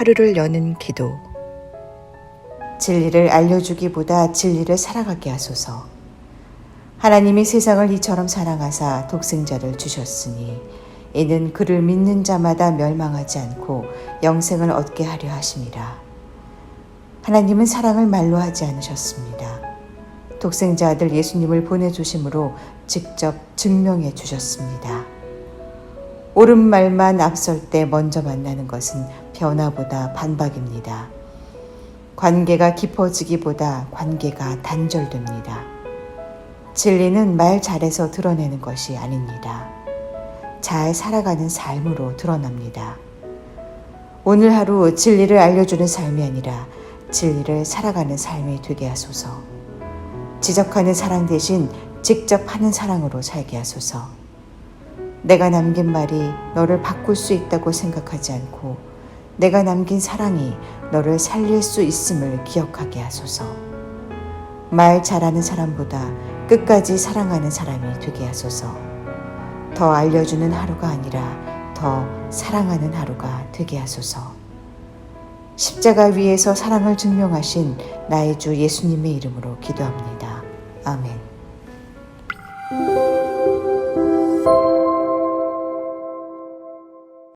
하루를 여는 기도. 진리를 알려주기보다 진리를 살아가게 하소서. 하나님이 세상을 이처럼 사랑하사 독생자를 주셨으니 이는 그를 믿는 자마다 멸망하지 않고 영생을 얻게 하려 하심이라. 하나님은 사랑을 말로 하지 않으셨습니다. 독생자 아들 예수님을 보내주심으로 직접 증명해 주셨습니다. 옳은 말만 앞설 때 먼저 만나는 것은 변화보다 반박입니다. 관계가 깊어지기보다 관계가 단절됩니다. 진리는 말 잘해서 드러내는 것이 아닙니다. 잘 살아가는 삶으로 드러납니다. 오늘 하루 진리를 알려주는 삶이 아니라 진리를 살아가는 삶이 되게 하소서. 지적하는 사랑 대신 직접 하는 사랑으로 살게 하소서. 내가 남긴 말이 너를 바꿀 수 있다고 생각하지 않고 내가 남긴 사랑이 너를 살릴 수 있음을 기억하게 하소서. 말 잘하는 사람보다 끝까지 사랑하는 사람이 되게 하소서. 더 알려주는 하루가 아니라 더 사랑하는 하루가 되게 하소서. 십자가 위에서 사랑을 증명하신 나의 주 예수님의 이름으로 기도합니다. 아멘.